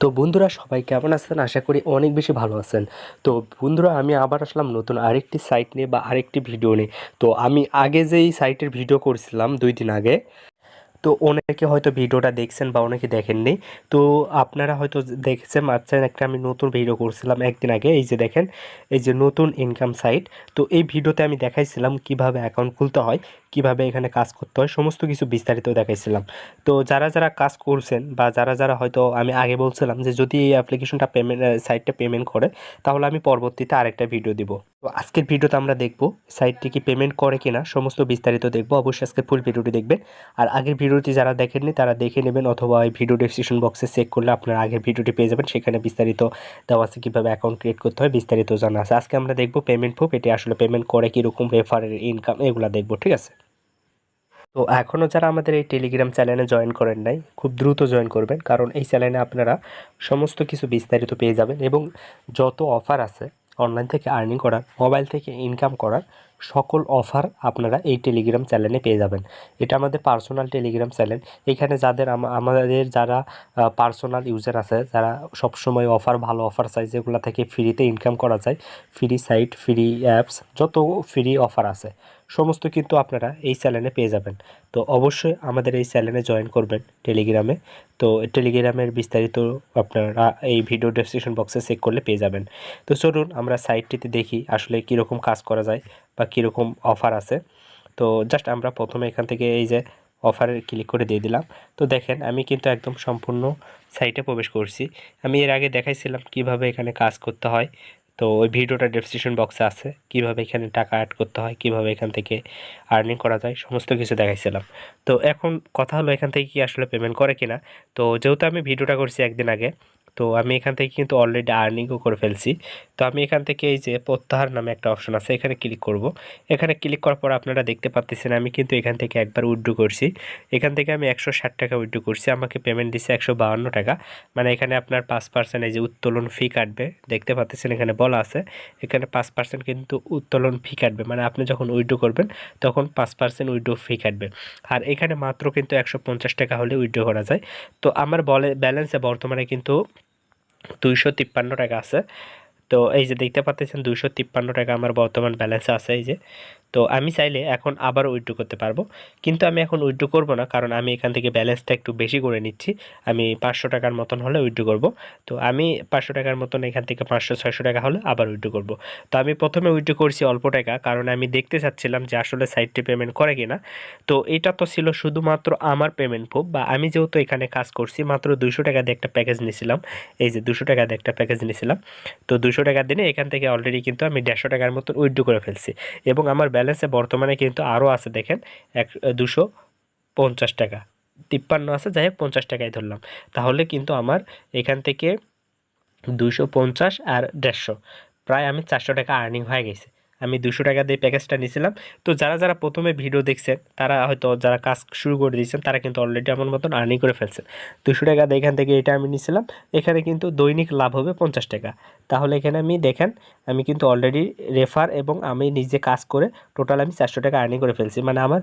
তো বন্ধুরা, সবাই কেমন আছেন? আশা করি অনেক বেশি ভালো আছেন। তো বন্ধুরা, আমি আবার আসলাম নতুন আরেকটি সাইট নিয়ে বা আরেকটি ভিডিও নিয়ে। তো আমি আগে যেই সাইটের ভিডিও করছিলাম দুই দিন আগে, তো অনেকে হয়তো ভিডিওটা দেখছেন বা অনেকে দেখেননি। তো আপনারা হয়তো দেখছেন আচ্ছেন একটা আমি নতুন ভিডিও করছিলাম একদিন আগে। এই যে দেখেন, এই যে নতুন ইনকাম সাইট তো এই ভিডিওতে আমি দেখাইছিলাম কীভাবে অ্যাকাউন্ট খুলতে হয় কীভাবে এখানে কাজ করতে হয়, সমস্ত কিছু বিস্তারিত দেখাইছিলাম। তো যারা যারা কাজ করছেন বা যারা যারা হয়তো আমি আগে বলছিলাম যে যদি এই অ্যাপ্লিকেশনটা পেমেন্ট সাইটটা পেমেন্ট করে, তাহলে আমি পরবর্তীতে আরেকটা ভিডিও দিব। তো আজকের ভিডিওতে আমরা দেখব সাইটটি কি পেমেন্ট করে কিনা, সমস্ত বিস্তারিত দেখব। অবশ্যই আজকে ফুল ভিডিওটি দেখবেন। আর আগের ভিডিওটি যারা দেখেননি, তারা দেখে নেবেন অথবা এই ভিডিও ডেসক্রিপশন বক্সে চেক করলে আপনারা আগের ভিডিওটি পেয়ে যাবেন। সেখানে বিস্তারিত দেওয়া আছে কীভাবে অ্যাকাউন্ট ক্রিয়েট করতে হয়, বিস্তারিত জানা আছে। আজকে আমরা দেখব পেমেন্ট প্রুফ এটি আসলে পেমেন্ট করে কীরকম রেফারের ইনকাম এগুলো দেখব, ঠিক আছে? তো এখনও যারা আমাদের এই টেলিগ্রাম চ্যানেলে জয়েন করেন নাই, খুব দ্রুত জয়েন করবেন। কারণ এই চ্যানেলে আপনারা সমস্ত কিছু বিস্তারিত পেয়ে যাবেন এবং যত অফার আছে অনলাইন থেকে আর্নিং করার মোবাইল থেকে ইনকাম করার, সকল অফার আপনারা এই টেলিগ্রাম চ্যানেলে পেয়ে যাবেন। এটা আমাদের পার্সোনাল টেলিগ্রাম চ্যানেল এখানে যাদের আমাদের যারা পার্সোনাল ইউজার আছে, যারা সবসময় অফার ভালো অফার চাই যেগুলো থেকে ফ্রিতে ইনকাম করা যায় ফ্রি সাইট ফ্রি অ্যাপস যত ফ্রি অফার আছে। সমস্ত কিন্তু আপনারা এই চ্যানেলে পেয়ে যাবেন। তো অবশ্যই আমাদের এই চ্যানেলে জয়েন করবেন টেলিগ্রামে। তো টেলিগ্রামের বিস্তারিত আপনারা এই ভিডিও ডেসক্রিপশন বক্সে চেক করলে পেয়ে যাবেন। তো চলুন আমরা সাইটটিতে দেখি আসলে কীরকম কাজ করা যায় বা কীরকম অফার আছে। তো জাস্ট আমরা প্রথমে এখান থেকে এই যে অফারে ক্লিক করে দিয়ে দিলাম। তো দেখেন আমি কিন্তু একদম সম্পূর্ণ সাইটে প্রবেশ করছি। আমি এর আগে দেখাইছিলাম কীভাবে এখানে কাজ করতে হয়। তো ওই ভিডিওটা ডেসক্রিপশন বক্সে আছে। কীভাবে এখানে টাকা অ্যাড করতে হয়, কীভাবে এখান থেকে আর্নিং করা যায়, সমস্ত কিছু দেখাইছিলাম। তো এখন কথা হলো এখান থেকে কি আসলে পেমেন্ট করে কিনা। তো যেহেতু আমি ভিডিওটা করছি একদিন আগে তো আমি এখান থেকে কিন্তু অলরেডি আর্নিংও করে ফেলছি। তো আমি এখান থেকে এই যে প্রত্যাহার নামে একটা অপশন আছে, এখানে ক্লিক করব। এখানে ক্লিক করার পর আপনারা দেখতে পাচ্ছেন আমি কিন্তু এখান থেকে একবার উইড্রো করছি। এখান থেকে আমি একশো ষাট টাকা উইড্রো করছি, আমাকে পেমেন্ট দিচ্ছে একশো বাহান্ন টাকা। মানে এখানে আপনার পাঁচ পার্সেন্ট এই যে উত্তোলন ফি কাটবে, দেখতে পাচ্ছেন এখানে বলা আছে। এখানে পাঁচ পার্সেন্ট কিন্তু উত্তোলন ফি কাটবে মানে আপনি যখন উইড্রো করবেন, তখন পাঁচ পার্সেন্ট উইড্রো ফি কাটবে। আর এখানে মাত্র কিন্তু একশো পঞ্চাশ টাকা হলে উইড্রো করা যায়। তো আমার বলে ব্যালেন্সে বর্তমানে কিন্তু দুইশো তিপ্পান্ন টাকা আছে। তো এই যে দেখতে পাচ্ছেন দুইশো তিপ্পান্ন টাকা আমার বর্তমান ব্যালেন্স আছে। এই যে তো আমি চাইলে এখন আবার উইড্রো করতে পারব। কিন্তু আমি এখন উইড্রো করব না, কারণ আমি এখান থেকে ব্যালেন্সটা একটু বেশি করে নিচ্ছি। আমি পাঁচশো টাকার মতন হলে উইথড্র করব। তো আমি পাঁচশো টাকার মতন এখান থেকে পাঁচশো, ছয়শো টাকা হলে আবার উইথড্র করব। তো আমি প্রথমে উইড্রো করছি অল্প টাকা, কারণ আমি দেখতে চাচ্ছিলাম যে আসলে সাইটটি পেমেন্ট করে কিনা। তো এটা তো ছিল শুধুমাত্র আমার পেমেন্ট প্রুফ বা আমি যেহেতু এখানে কাজ করছি, মাত্র দুশো টাকা দিয়ে একটা প্যাকেজ নিয়েছিলাম। এই যে দুশো টাকা দিয়ে একটা প্যাকেজ নিয়েছিলাম। তো দুশো টাকা দিনে এখান থেকে অলরেডি কিন্তু আমি দেড়শো টাকার মতন উইথড্র করে ফেলছি। এবং আমার ব্যালেন্সে বর্তমানে কিন্তু আরও আছে, দেখেন, এক দুশো পঞ্চাশ টাকা। তিপ্পান্ন আছে, যাই হোক, পঞ্চাশ টাকায় ধরলাম। তাহলে কিন্তু আমার এখান থেকে দুশো পঞ্চাশ আর দেড়শো। প্রায় আমি চারশো টাকা আর্নিং হয়ে গেছে। আমি দুশো টাকা দিয়ে প্যাকেজটা নিয়েছিলাম। তো যারা যারা প্রথমে ভিডিও দেখছেন তারা হয়তো যারা কাজ শুরু করে দিয়েছেন, তারা কিন্তু অলরেডি আমার মতন আর্নিং করে ফেলছেন। দুশো টাকা দিয়ে এখান থেকে এটা আমি নিয়েছিলাম। এখানে কিন্তু দৈনিক লাভ হবে পঞ্চাশ টাকা। তাহলে এখানে আমি দেখেন, আমি কিন্তু অলরেডি রেফার এবং আমি নিজে কাজ করে টোটাল আমি চারশো টাকা আর্নিং করে ফেলছি। মানে আমার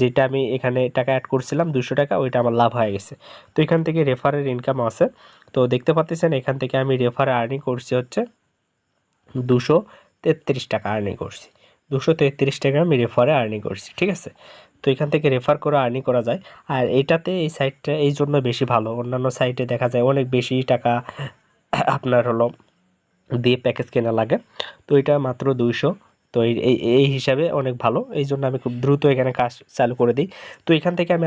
যেটা আমি এখানে টাকা অ্যাড করছিলাম দুশো টাকা, ওইটা আমার লাভ হয়ে গেছে। তো এখান থেকে রেফারের ইনকাম আছে। তো দেখতে পাচ্ছেন, এখান থেকে আমি রেফার আর্নিং করছি হচ্ছে দুশো তেত্রিশ টাকা আর্নিং করছি। দুশো তেত্রিশ টাকা আমি রেফারে আর্নিং করছি, ঠিক আছে? তো এখান থেকে রেফার করে আর্নিং করা যায়। আর এটাতে এই সাইটটা এই জন্য বেশি ভালো। অন্যান্য সাইটে দেখা যায় অনেক বেশি টাকা আপনার হলো দিয়ে প্যাকেজ কেনা লাগে। তো এটা মাত্র দুইশো। তো এই, এই- হিসাবে অনেক ভালো। এই জন্য আমি খুব দ্রুত এখানে কাজ চালু করে দিই। তো এখান থেকে আমি